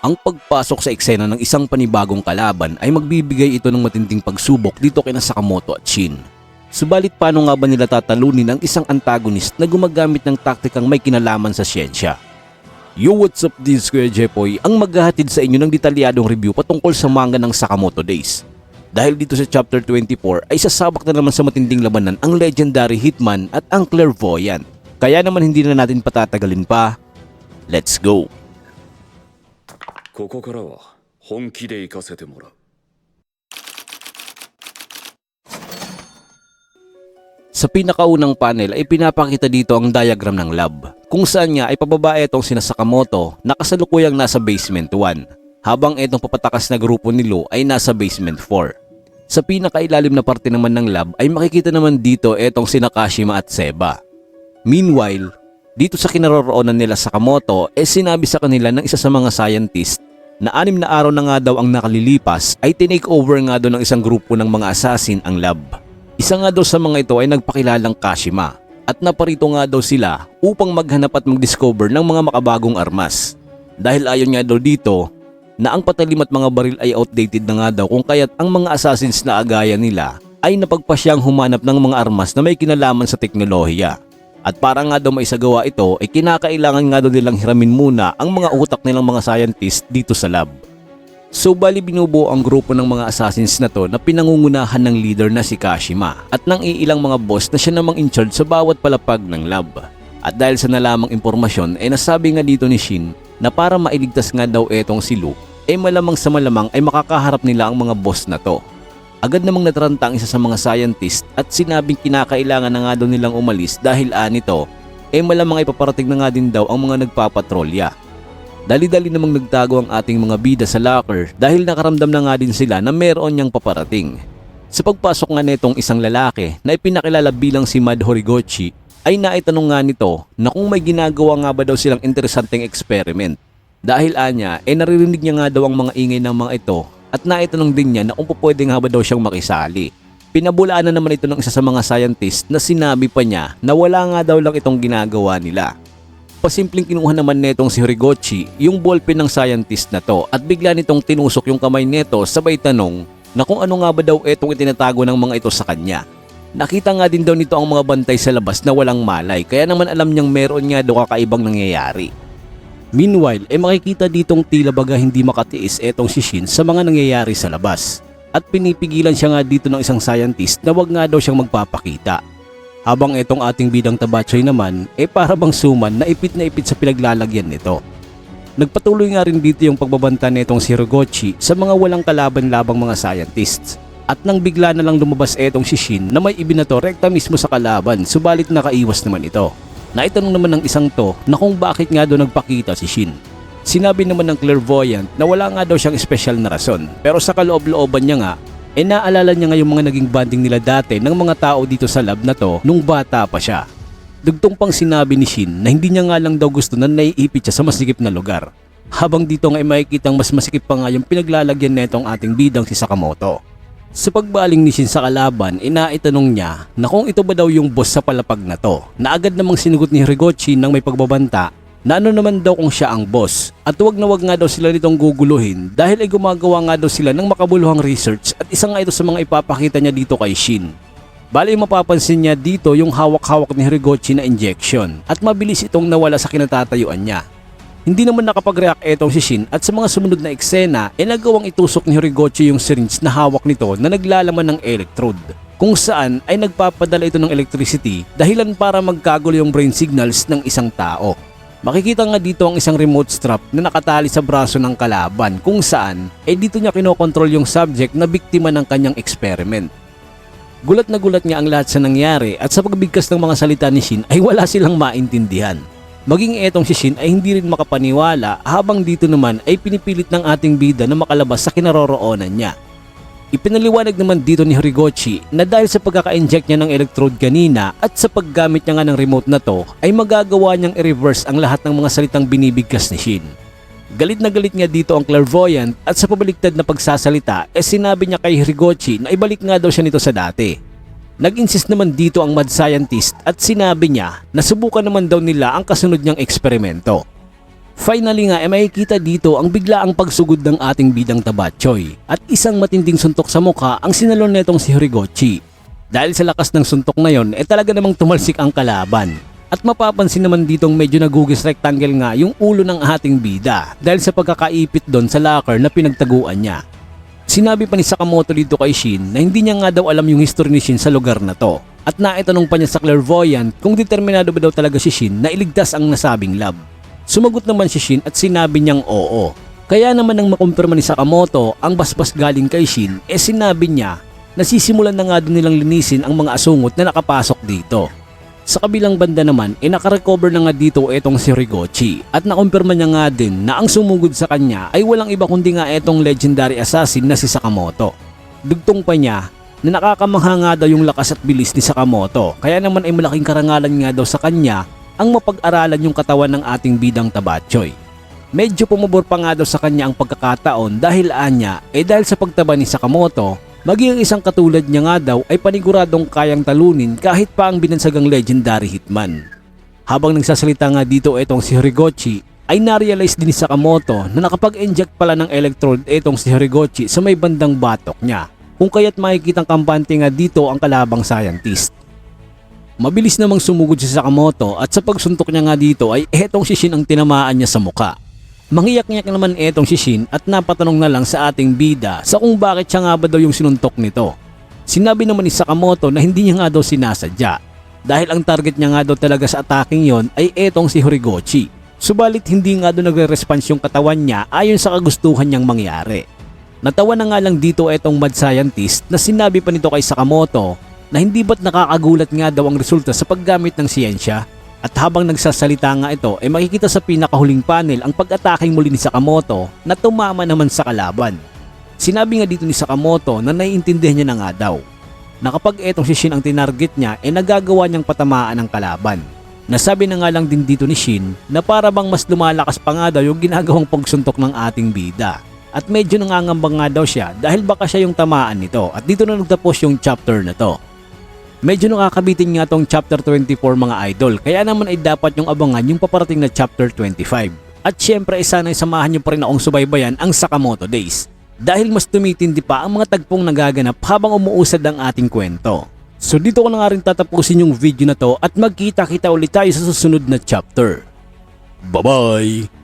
Ang pagpasok sa eksena ng isang panibagong kalaban ay magbibigay ito ng matinding pagsubok dito kina Sakamoto at Shin. Subalit paano nga ba nila tatalunin ang isang antagonist na gumagamit ng taktikang may kinalaman sa siyensya? Yo, what's up this Kuya Jepoy ang maghahatid sa inyo ng detalyadong review patungkol sa manga ng Sakamoto Days. Dahil dito sa chapter 24 ay sasabak na naman sa matinding labanan ang legendary Hitman at ang Clairvoyant. Kaya naman hindi na natin patatagalin pa. Let's go! ここからは本気で行かせてもらう Sa pinakaunang panel ay pinapakita dito ang diagram ng lab kung saan niya ay pababae itong sina Sakamoto na kasalukuyang nasa basement 1 habang itong papatakas na grupo ni Lo ay nasa basement 4. Sa pinakailalim na parte naman ng lab ay makikita naman dito itong sina Kashima at Seba. Meanwhile, dito sa kinaroroonan nila Sakamoto eh sinabi sa kanila ng isa sa mga scientist na anim na araw na nga daw ang nakalilipas ay tinake over nga daw ng isang grupo ng mga assassin ang lab. Isa nga daw sa mga ito ay nagpakilalang Kashima at naparito nga daw sila upang maghanap at mag-discover ng mga makabagong armas. Dahil ayon nga daw dito na ang patalim at mga baril ay outdated na nga daw kung kaya't ang mga assassins na agaya nila ay napagpasyang humanap ng mga armas na may kinalaman sa teknolohiya. At para nga daw maisagawa ito ay kinakailangan nga daw nilang hiramin muna ang mga utak nilang mga scientist dito sa lab. So bali binubuo ang grupo ng mga assassins na to na pinangungunahan ng leader na si Kashima at ng iilang mga boss na siya namang in charge sa bawat palapag ng lab. At dahil sa nalamang impormasyon ay nasabi nga dito ni Shin na para mailigtas nga daw etong si Luke ay malamang sa malamang ay makakaharap nila ang mga boss na to. Agad namang nataranta ang isa sa mga scientist at sinabing kinakailangan na nga daw nilang umalis dahil anito eh malamang ay paparating na nga din daw ang mga nagpapatrolya. Dali-dali namang nagtago ang ating mga bida sa locker dahil nakaramdam na nga din sila na meron niyang paparating. Sa pagpasok nga nitong isang lalaki na ipinakilala bilang si Mad Horigochi ay naitanong nga nito na kung may ginagawa nga ba daw silang interesanteng experiment. Dahil anya, eh naririnig niya nga daw ang mga ingay ng mga ito at naitanong din niya na kung pwede nga ba daw siyang makisali. Pinabulaan na naman ito ng isa sa mga scientist na sinabi pa niya na wala nga daw lang itong ginagawa nila. Pasimpleng kinuha naman netong si Horigochi yung ballpen ng scientist na to at bigla nitong tinusok yung kamay neto sabay tanong na kung ano nga ba daw itong itinatago ng mga ito sa kanya. Nakita nga din daw nito ang mga bantay sa labas na walang malay kaya naman alam niyang meron nga daw kakaibang nangyayari. Meanwhile, eh makikita ditong tila baga hindi makatiis etong si Shin sa mga nangyayari sa labas. At pinipigilan siya nga dito ng isang scientist na wag nga daw siyang magpapakita. Habang etong ating bidang tabatsoy naman, eh para bang suman na ipit na ipit sa pinaglalagyan nito. Nagpatuloy nga rin dito yung pagbabanta nitong si Rogochi sa mga walang kalaban-labang mga scientists. At nang bigla na lang lumabas etong si Shin na may ibinato rekta mismo sa kalaban subalit nakaiwas naman ito. Naitanong naman ng isang to na kung bakit nga daw nagpakita si Shin. Sinabi naman ng clairvoyant na wala nga daw siyang espesyal na rason pero sa kaloob-looban niya nga eh naalala niya nga yung mga naging banding nila dati ng mga tao dito sa lab na to nung bata pa siya. Dugtong pang sinabi ni Shin na hindi niya nga lang daw gusto na naiipit siya sa masikip na lugar. Habang dito nga ay makikitang mas masikip pa nga yung pinaglalagyan netong ating bidang si Sakamoto. Sa pagbaling ni Shin sa kalaban, inaitanong niya na kung ito ba daw yung boss sa palapag na to, na agad namang sinugot ni Horigochi nang may pagbabanta na ano naman daw kung siya ang boss at wag na wag nga daw sila nitong guguluhin dahil ay gumagawa nga daw sila ng makabuluhang research at isa nga ito sa mga ipapakita niya dito kay Shin. Bali mapapansin niya dito yung hawak-hawak ni Horigochi na injection at mabilis itong nawala sa kinatatayuan niya. Hindi naman nakapag-react etong si Shin at sa mga sumunod na eksena ay nagawang itusok ni Horigochi yung syringe na hawak nito na naglalaman ng electrode kung saan ay nagpapadala ito ng electricity dahilan para magkagulo yung brain signals ng isang tao. Makikita nga dito ang isang remote strap na nakatali sa braso ng kalaban kung saan ay dito niya kinokontrol yung subject na biktima ng kanyang experiment. Gulat na gulat nga ang lahat sa nangyari at sa pagbigkas ng mga salita ni Shin ay wala silang maintindihan. Maging etong si Shin ay hindi rin makapaniwala habang dito naman ay pinipilit ng ating bida na makalabas sa kinaroroonan niya. Ipinaliwanag naman dito ni Horigochi na dahil sa pagkaka-inject niya ng electrode kanina at sa paggamit niya nga ng remote na to ay magagawa niyang i-reverse ang lahat ng mga salitang binibigkas ni Shin. Galit na galit nga dito ang clairvoyant at sa pabaliktad na pagsasalita eh sinabi niya kay Horigochi na ibalik nga daw siya nito sa dati. Nag-insist naman dito ang mad scientist at sinabi niya na subukan naman daw nila ang kasunod niyang eksperimento. Finally nga, ay makikita dito ang biglaang pagsugod ng ating bidang tabatchoy at isang matinding suntok sa mukha ang sinalon netong si Horigochi. Dahil sa lakas ng suntok na yon, eh talaga namang tumalsik ang kalaban. At mapapansin naman ditong medyo nagugis rectangle nga yung ulo ng ating bida dahil sa pagkakaipit doon sa locker na pinagtaguan niya. Sinabi pa ni Sakamoto dito kay Shin na hindi niya nga daw alam yung history ni Shin sa lugar na to. At naitanong pa niya sa clairvoyant kung determinado ba daw talaga si Shin na iligtas ang nasabing lab. Sumagot naman si Shin at sinabi niyang oo. Kaya naman nang makumpirma ni Sakamoto ang basbas galing kay Shin, eh sinabi niya na sisimulan na nga doon nilang linisin ang mga asungot na nakapasok dito. Sa kabilang banda naman, eh nakarecover na nga dito itong si Rigochi at nakumpirma niya nga din na ang sumugod sa kanya ay walang iba kundi nga itong legendary assassin na si Sakamoto. Dugtong pa niya na nakakamangha nga daw yung lakas at bilis ni Sakamoto kaya naman ay malaking karangalan nga daw sa kanya ang mapag-aralan yung katawan ng ating bidang tabatchoy. Medyo pumabor pa nga daw sa kanya ang pagkakataon dahil anya eh dahil sa pagtaba ni Sakamoto maging isang katulad niya nga daw ay paniguradong kayang talunin kahit pa ang binansagang legendary hitman. Habang nagsasalita nga dito itong si Horigochi ay narealize din ni Sakamoto na nakapag-inject pala ng electrode itong si Horigochi sa may bandang batok niya kung kaya't makikitang kampante nga dito ang kalabang scientist. Mabilis namang sumugod si Sakamoto at sa pagsuntok niya nga dito ay etong si Shin ang tinamaan niya sa muka. Mangiyak-ngiyak naman etong si Shin at napatanong na lang sa ating bida sa kung bakit siya nga ba daw yung sinuntok nito. Sinabi naman ni Sakamoto na hindi niya nga daw sinasadya dahil ang target niya nga daw talaga sa attacking yon ay etong si Horigochi. Subalit hindi nga daw nagre-response yung katawan niya ayon sa kagustuhan niyang mangyari. Natawa na nga lang dito etong mad scientist na sinabi pa nito kay Sakamoto na hindi ba't nakakagulat nga daw ang resulta sa paggamit ng siyensya at habang nagsasalita nga ito ay makikita sa pinakahuling panel ang pag-ataking muli ni Sakamoto na tumama naman sa kalaban. Sinabi nga dito ni Sakamoto na naiintindihan niya na nga daw na kapag etong si Shin ang tinarget niya ay nagagawa niyang patamaan ang kalaban. Nasabi na nga lang din dito ni Shin na para bang mas lumalakas pa nga daw yung ginagawang pagsuntok ng ating bida. At medyo nangangambang nga daw siya dahil baka siya yung tamaan nito at dito na nagtapos yung chapter na to. Medyo nakakabitin nga tong chapter 24 mga idol kaya naman ay dapat yung abangan yung paparating na chapter 25. At syempre ay sana'y samahan nyo pa rin akong subaybayan ang Sakamoto Days dahil mas tumitindi pa ang mga tagpong nagaganap habang umuusad ang ating kwento. So dito ko na nga rin tatapusin yung video na to at magkita-kita ulit tayo sa susunod na chapter. Bye-bye!